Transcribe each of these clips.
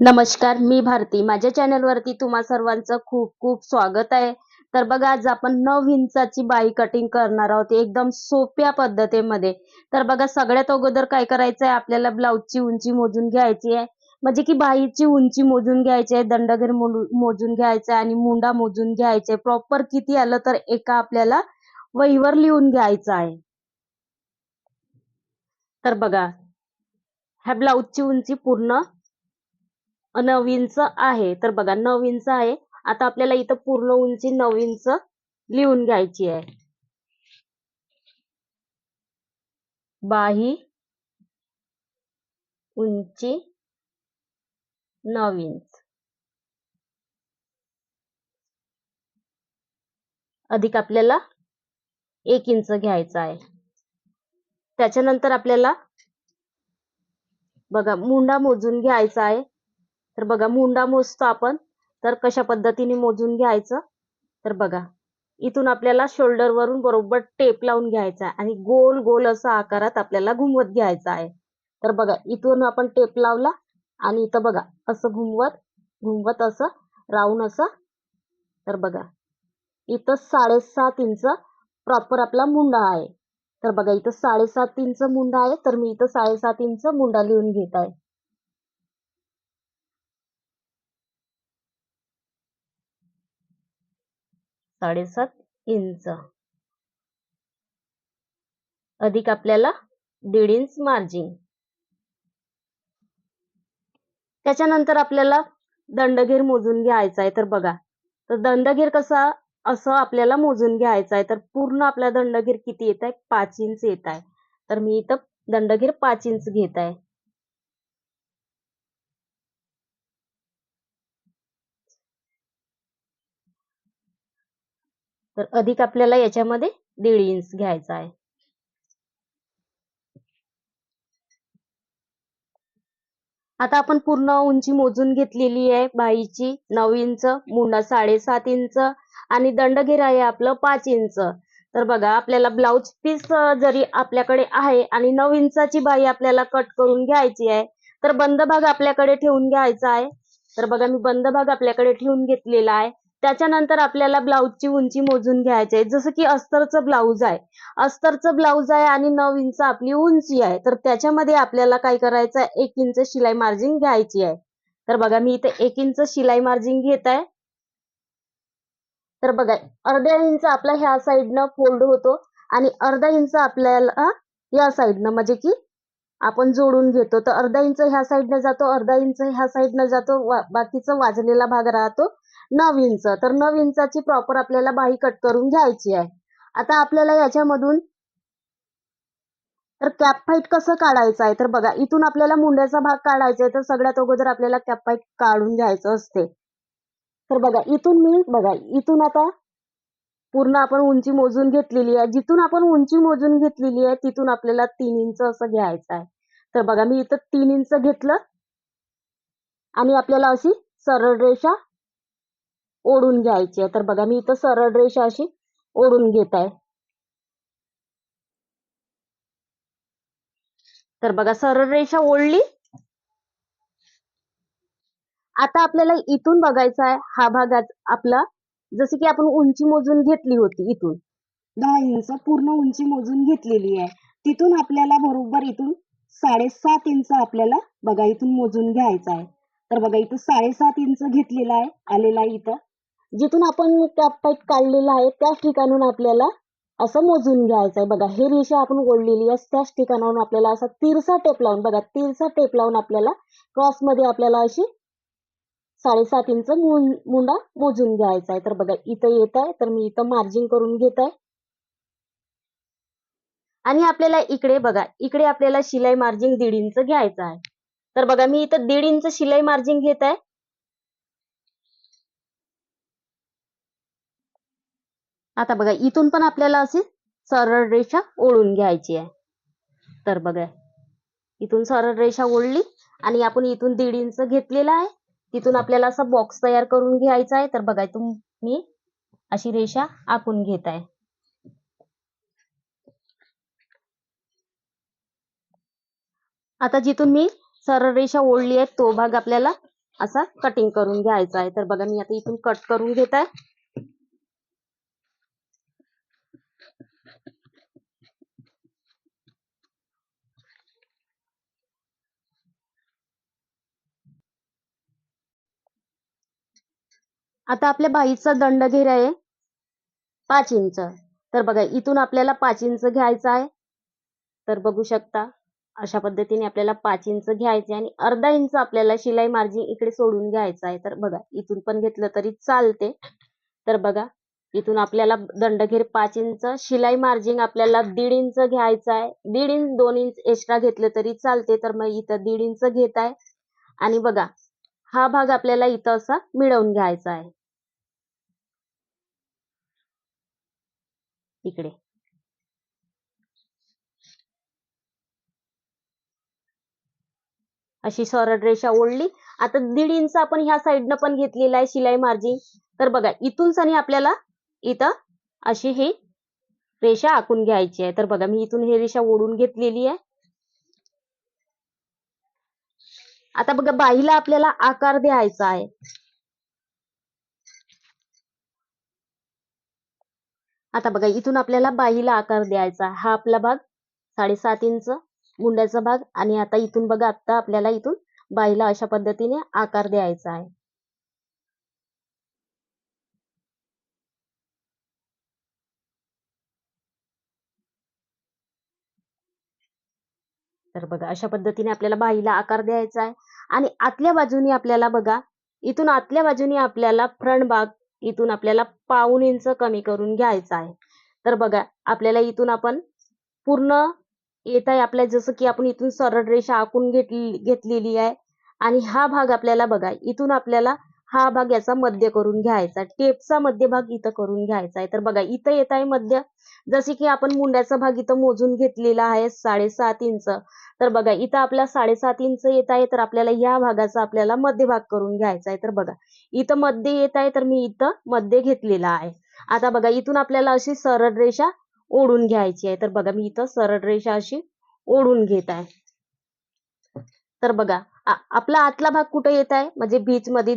नमस्कार मी भारती. माझ्या चॅनलवरती तुम्हा सर्वांचं खूप खूप स्वागत आहे. तर बघा आज आपण नऊ इंचाची बाई कटिंग करणार आहोत. एकदम सोप्या पद्धतीमध्ये. तर बघा सगळ्यात अगोदर काय करायचं आहे? आपल्याला ब्लाऊजची उंची मोजून घ्यायची आहे. म्हणजे की बाईची उंची मोजून घ्यायची आहे दंडघेर मोजून घ्यायचा आहे आणि मुंडा मोजून घ्यायचे प्रॉपर किती आलं तर एका आपल्याला वहीवर लिहून घ्यायचं आहे. तर बघा ह्या ब्लाऊजची उंची पूर्ण नऊ इंच आहे. तर बघा नऊ इंच आहे. आता आपल्याला इथं पूर्ण उंची नऊ इंच लिहून घ्यायची आहे. बाही उंची नऊ इंच अधिक आपल्याला एक इंच घ्यायचा आहे. त्याच्यानंतर आपल्याला बघा मुंडा मोजून घ्यायचा आहे. तर बघा मुंडा मोजतो आपण तर कशा पद्धतीने मोजून घ्यायचं? तर बघा इथून आपल्याला शोल्डर वरून बरोबर टेप लावून घ्यायचा आहे आणि गोल गोल असा आकारात आपल्याला घुमवत घ्यायचा आहे. तर बघा इथून आपण टेप लावला आणि इथं बघा असं घुमवत घुमवत असं राहून असं. तर बघा इथं साडेसात इंच प्रॉपर आपला मुंडा आहे. तर बघा इथं साडेसात इंच मुंडा आहे तर मी इथं साडेसात इंच मुंडा लिहून घेत आहे. साडेसात इंच. अधिक आपल्याला दीड इंच मार्जिन त्याच्यानंतर आपल्याला दंडघेर मोजून घ्यायचा आहे तर बघा. तर दंडघेर कसा असं आपल्याला मोजून घ्यायचा आहे तर पूर्ण आपला दंडघेर किती येत आहे? पाच इंच येत आहे. तर मी इथं दंडघेर पाच इंच घेत आहे. तर अधिक आपल्याला याच्यामध्ये दीड इंच घ्यायचा आहे. आता आपण पूर्ण उंची मोजून घेतलेली आहे. बाईची नऊ इंच मुंडा साडेसात इंच आणि दंडघेर आहे आपलं पाच इंच. तर बघा आपल्याला ब्लाऊज पीस जरी आपल्याकडे आहे आणि नऊ इंचाची बाई आपल्याला कट करून घ्यायची आहे तर बंद भाग आपल्याकडे ठेवून घ्यायचा आहे. तर बघा मी बंद भाग आपल्याकडे ठेवून घेतलेला आहे. त्याच्यानंतर आपल्याला ब्लाऊजची उंची मोजून घ्यायची आहे. जसं की अस्तरचं ब्लाऊज आहे. अस्तरचं ब्लाऊज आहे आणि नऊ इंच आपली उंची आहे. तर त्याच्यामध्ये आपल्याला काय करायचं आहे? एक इंच शिलाई मार्जिन घ्यायची आहे. तर बघा मी इथे एक इंच शिलाई मार्जिन घेत आहे. तर बघा अर्ध्या इंच आपला ह्या साईडनं फोल्ड होतो आणि अर्धा इंच आपल्याला या साईडनं म्हणजे की आपण जोडून घेतो. तर अर्धा इंच ह्या साईडनं जातो अर्धा इंच ह्या साईडनं जातो वा- बाकीचा वाजलेला भाग राहतो नऊ इंच. तर नऊ इंचाची प्रॉपर आपल्याला बाही कट करून घ्यायची आहे. आता आपल्याला याच्यामधून तर कॅप फाईट कसं काढायचं आहे? तर बघा इथून आपल्याला मुंड्याचा भाग काढायचा आहे तर सगळ्यात अगोदर आपल्याला कॅप फाईट काढून घ्यायचं असते. तर बघा इथून मी बघा इथून आता पूर्ण आपण उंची मोजून घेतलेली आहे. जिथून आपण उंची मोजून घेतलेली आहे तिथून आपल्याला तीन इंच असं घ्यायचं आहे. तर बघा मी इथं तीन इंच घेतलं. आणि आपल्याला अशी सरळ रेषा ओढून घ्यायची आहे. तर बघा मी इथं सरळ रेषा अशी ओढून घेत आहे. तर बघा सरळ रेषा ओढली. आता आपल्याला इथून बघायचा आहे. हा भाग आपला जसे की आपण उंची मोजून घेतली होती इथून. दहा इंच पूर्ण उंची मोजून घेतलेली आहे. तिथून आपल्याला बरोबर इथून साडेसात इंच आपल्याला बघा इथून मोजून घ्यायचं आहे. तर बघा इथं साडेसात इंच घेतलेला आहे आलेला आहे इथं. जिथून आपण कॅप पाईप काढलेला आहे त्याच ठिकाणून आपल्याला असं मोजून घ्यायचं आहे. बघा हे रेषा आपण ओढलेली आहे त्याच ठिकाणाहून आपल्याला असा तिरसा टेप लावून बघा तिरसा टेप लावून आपल्याला क्रॉसमध्ये आपल्याला अशी साडेसात इंच मुंडा मोजून घ्यायचा आहे. तर बघा इथं येत आहे. तर मी इथं मार्जिन करून घेत आहे. आणि आपल्याला इकडे बघा इकडे आपल्याला शिलाई मार्जिन दीड इंच घ्यायचं आहे. तर बघा मी इथं दीड इंच शिलाई मार्जिन घेत आहे. आता बघा इथून पण आपल्याला अशी सरळ रेषा ओढून घ्यायची आहे. तर बघा इथून सरळ रेषा ओढली आणि आपण इथून दीड इंच घेतलेला आहे. तिथून आपल्याला असा बॉक्स तयार करून घ्यायचा आहे. तर बघा इथून मी अशी रेषा आखून घेत आहे. आता जिथून मी सरळ रेषा ओढली आहे तो भाग आपल्याला असा कटिंग करून घ्यायचा आहे. तर बघा मी आता इथून कट करून घेत आहे. आता आपल्या बाईचा दंड घेर आहे. पाच इंच. तर बघा इथून आपल्याला पाच इंच घ्यायचं आहे. तर बघू शकता अशा पद्धतीने आपल्याला पाच इंच घ्यायचे आणि अर्धा इंच आपल्याला शिलाई मार्जिन इकडे सोडून घ्यायचं आहे. तर बघा इथून पण घेतलं तरी चालते. तर बघा इथून आपल्याला दंडघेर पाच इंच शिलाई मार्जिन आपल्याला दीड इंच घ्यायचं आहे. दीड इंच दोन इंच एक्स्ट्रा घेतलं तरी चालते. तर मग इथं दीड इंच घेत आहे. आणि बघा हा भाग आपल्याला इथं असा मिळवून घ्यायचा आहे. इकडे. अशी सरळ रेषा ओढली. आता दीड इंच आपण ह्या साईडनं पण घेतलेला आहे शिलाई मार्जिन. तर बघा इथून सनी आपल्याला इथं अशी ही रेषा आखून घ्यायची आहे. तर बघा मी इथून ही रेषा ओढून घेतलेली आहे. आता बघा बाईला आपल्याला आकार द्यायचा आहे. आता बघा इथून आपल्याला बाईला आकार द्यायचा हा आपला भाग साडेसात इंच मुंड्याचा भाग आणि आता इथून बघा आता आपल्याला इथून बाईला अशा पद्धतीने आकार द्यायचा आहे. तर बघा अशा पद्धतीने आपल्याला बाईला आकार द्यायचा आहे. आणि आतल्या बाजूनी आपल्याला बघा इथून आतल्या बाजूनी आपल्याला फ्रंट भाग इथून आपल्याला पाऊन इंच कमी करून घ्यायचं आहे. तर बघा आपल्याला इथून आपण पूर्ण येत आहे. आपल्या जसं की आपण इथून सरळ रेषा आखून घेतली घेतलेली आहे. आणि हा भाग आपल्याला बघा इथून आपल्याला हा भाग याचा मध्य करून घ्यायचा. टेपचा मध्यभाग इथं करून घ्यायचा आहे. तर बघा इथं येत आहे मध्य. जसे की आपण मुंड्याचा भाग इथं मोजून घेतलेला आहे साडेसात इंच. तर बघा इथं आपला साडेसात इंच येत आहे तर आपल्याला या भागाचा आपल्याला मध्यभाग करून घ्यायचा आहे. तर बघा इथं मध्ये येत आहे तर मी इथं मध्य घेतलेला आहे. आता बघा इथून आपल्याला अशी सरळ रेषा ओढून घ्यायची आहे. तर बघा मी इथं सरळ रेषा अशी ओढून घेत आहे. तर बघा आपला आतला भाग कुठं येत आहे? म्हणजे बीच मध्ये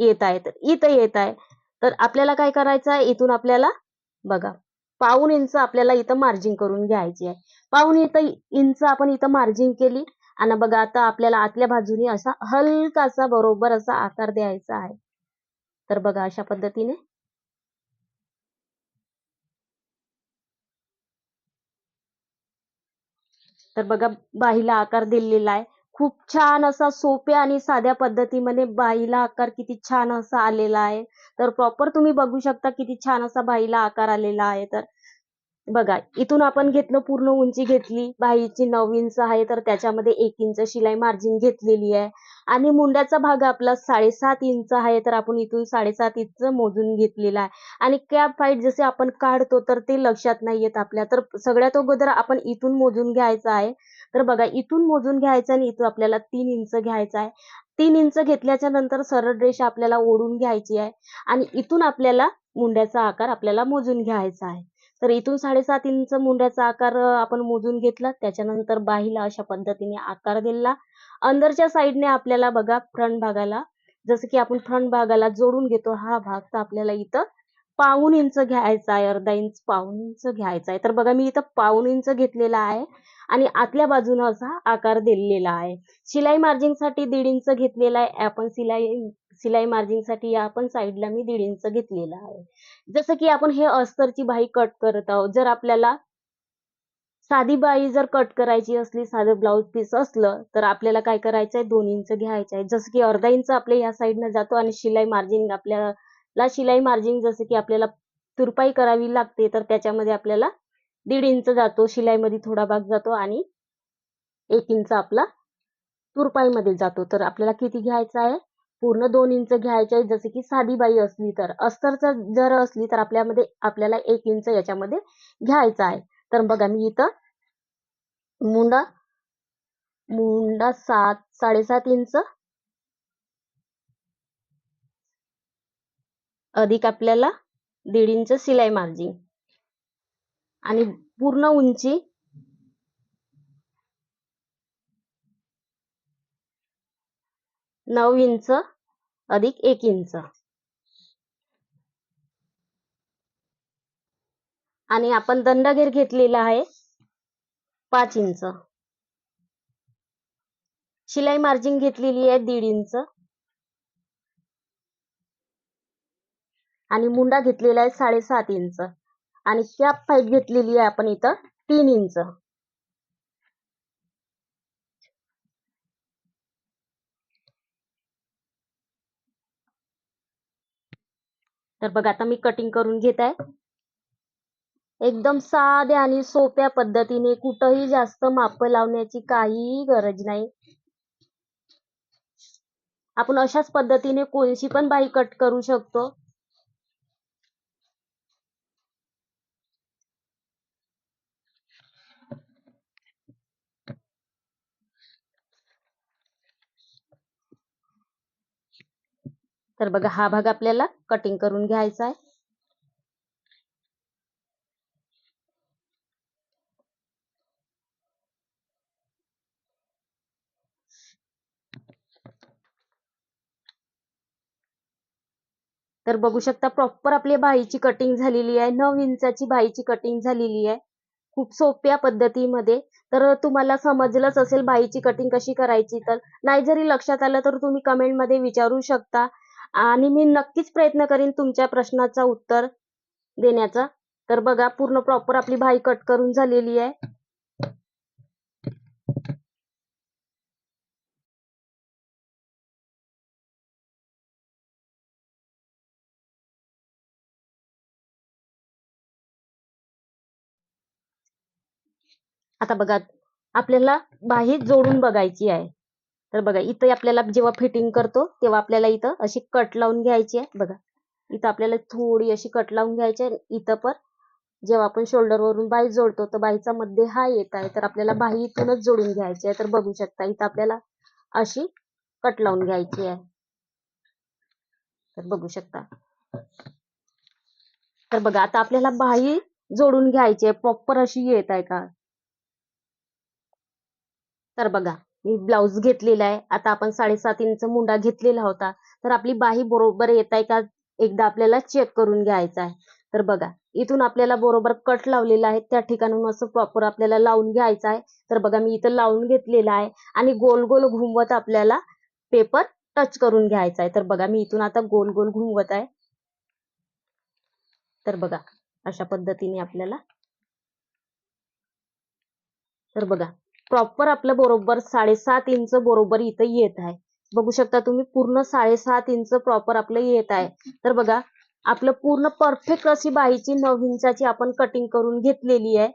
येत आहे तर इथं येत आहे तर आपल्याला काय करायचं आहे? इथून आपल्याला बघा पाऊन इंच आपल्याला इथं मार्जिन करून घ्यायची आहे. पाऊन इथं इंच आपण इथं मार्जिन केली आणि बघा आता आपल्याला आतल्या बाजूने असा हलकासा बरोबर असा आकार द्यायचा आहे. तर बघा अशा पद्धतीने. तर बघा बाहीला आकार दिलेला आहे. खूप छान असा सोप्या आणि साध्या पद्धतीमध्ये बाईला आकार किती छान असा आलेला आहे. तर प्रॉपर तुम्ही बघू शकता किती छान असा बाईला आकार आलेला आहे. तर बघा इथून आपण घेतलं पूर्ण उंची घेतली बाईची नऊ इंच आहे तर त्याच्यामध्ये एक इंच शिलाई मार्जिन घेतलेली आहे. आणि मुंड्याचा भाग आपला साडेसात इंच आहे तर आपण इथून साडेसात इंच मोजून घेतलेला आहे. आणि कॅप फाईट जसे आपण काढतो तर ते लक्षात नाही येत आपल्या. तर सगळ्यात अगोदर आपण इथून मोजून घ्यायचं आहे. तर बघा इथून मोजून घ्यायचं आणि इथून आपल्याला तीन इंच घ्यायचं आहे. तीन इंच घेतल्याच्या नंतर सरळ रेषा आपल्याला ओढून घ्यायची आहे. आणि इथून आपल्याला मुंड्याचा आकार आपल्याला मोजून घ्यायचा आहे. तर इथून साडेसात इंच मुंड्याचा आकार आपण मोजून घेतला. त्याच्यानंतर बाहीला अशा पद्धतीने आकार दिला. अंदरच्या साईडने आपल्याला बघा फ्रंट भागाला जसं की आपण फ्रंट भागाला जोडून घेतो हा भाग तर आपल्याला इथं पाऊन इंच घ्यायचा आहे अर्धा इंच पाऊन इंच घ्यायचा आहे. तर बघा मी इथं पाऊन इंच घेतलेला आहे आणि आतल्या बाजूनं असा आकार दिलेला आहे. शिलाई मार्जिंगसाठी दीड इंच घेतलेला आहे. आपण शिलाई शिलाई मार्जिनसाठी या पण साईडला मी दीड इंच घेतलेला आहे. जसं की आपण हे अस्तरची बाही कट करत आहोत जर आपल्याला साधी बाई जर कट करायची असली साधं ब्लाऊज पीस असलं तर आपल्याला काय करायचं आहे दोन इंच घ्यायचं आहे जसं की अर्धा इंच आपल्या या साईडनं जातो आणि शिलाई मार्जिन आपल्याला शिलाई मार्जिन जसं की आपल्याला तुरपाई करावी लागते तर त्याच्यामध्ये आपल्याला दीड इंच जातो. शिलाईमध्ये थोडा भाग जातो आणि एक इंच आपला तुरपाईमध्ये जातो. तर आपल्याला किती घ्यायचं आहे? पूर्ण दोन इंच घ्यायचे आहे जसे की साधी बाई असली तर. अस्तरचा जर असली तर आपल्यामध्ये आपल्याला एक इंच याच्यामध्ये घ्यायचा आहे. तर बघा मी इथं मुंडा मुंडा सात साडेसात इंच अधिक आपल्याला दीड इंच शिलाई मार्जिन. आणि पूर्ण उंची नऊ इंच अधिक एक इंच. आणि आपण दंडघेर घेतलेला आहे पाच इंच. शिलाई मार्जिन घेतलेली आहे दीड इंच. आणि मुंडा घेतलेला आहे साडेसात इंच. आणि कॅप पाईप घेतलेली आहे आपण इथं तीन इंच. तर बघा आता मी कटिंग करून घेत आहे एकदम साध्या आणि सोप्या पद्धतीने कुठंही जास्त माप लावण्याची काहीही गरज नाही. आपण अशाच पद्धतीने कोणशी पण बाही कट करू शकतो. तर बघा हा भाग आपल्याला कटिंग करून घ्यायचा आहे. तर बघू शकता प्रॉपर आपली बाईची कटिंग झालेली आहे. नऊ इंचाची बाईची कटिंग झालेली आहे. खूप सोप्या पद्धतीमध्ये. तर तुम्हाला समजलंच असेल बाईची कटिंग कशी करायची तर. नाही जरी लक्षात आलं तर तुम्ही कमेंटमध्ये विचारू शकता. आणि मी नक्कीच प्रयत्न करीन तुमच्या प्रश्नाचा उत्तर देण्याचा. तर बघा पूर्ण प्रॉपर आपली भाई कट करून झालेली आहे. आता बघा आपल्याला बाही जोडून बघायची आहे. तर बघा इथं आपल्याला जेव्हा फिटिंग करतो तेव्हा आपल्याला इथं अशी कट लावून घ्यायची आहे. बघा इथं आपल्याला थोडी अशी कट लावून घ्यायची आहे. इथं पण जेव्हा आपण शोल्डर वरून बाई जोडतो तर बाईचा मध्ये हा येत आहे. तर आपल्याला बाही इथूनच जोडून घ्यायची आहे. तर बघू शकता इथं आपल्याला अशी कट लावून घ्यायची आहे. तर बघू शकता. तर बघा आता आपल्याला बाही जोडून घ्यायची आहे. प्रॉपर अशी येत आहे का? तर बघा ब्लाऊज घेतलेला आहे. आता आपण साडेसात इंच मुंडा घेतलेला होता. तर आपली बाही बरोबर येत आहे का? एकदा आपल्याला चेक करून घ्यायचा आहे. तर बघा इथून आपल्याला बरोबर कट लावलेला आहे. त्या ठिकाणून असं प्रॉपर आपल्याला लावून घ्यायचं आहे. तर बघा मी इथं लावून घेतलेला आहे आणि गोल गोल घुमवत आपल्याला पेपर टच करून घ्यायचा आहे. तर बघा मी इथून आता गोल गोल घुमवत आहे. तर बघा अशा पद्धतीने आपल्याला तर बघा प्रॉपर आपलं बरोबर साडेसात इंच बरोबर इथं येत आहे. बघू शकता तुम्ही पूर्ण साडेसात इंच प्रॉपर आपलं येत आहे. तर बघा आपलं पूर्ण परफेक्ट अशी बाईची नऊ इंचाची आपण कटिंग करून घेतलेली आहे.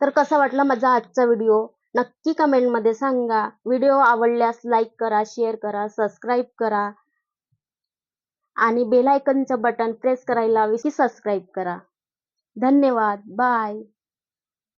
तर कसा वाटला माझा आजचा व्हिडिओ नक्की कमेंटमध्ये सांगा. व्हिडिओ आवडल्यास लाईक करा शेअर करा सबस्क्राईब करा. आणि बेल आयकनचं बटन प्रेस करायला विसरू सबस्क्राईब करा. धन्यवाद. बाय.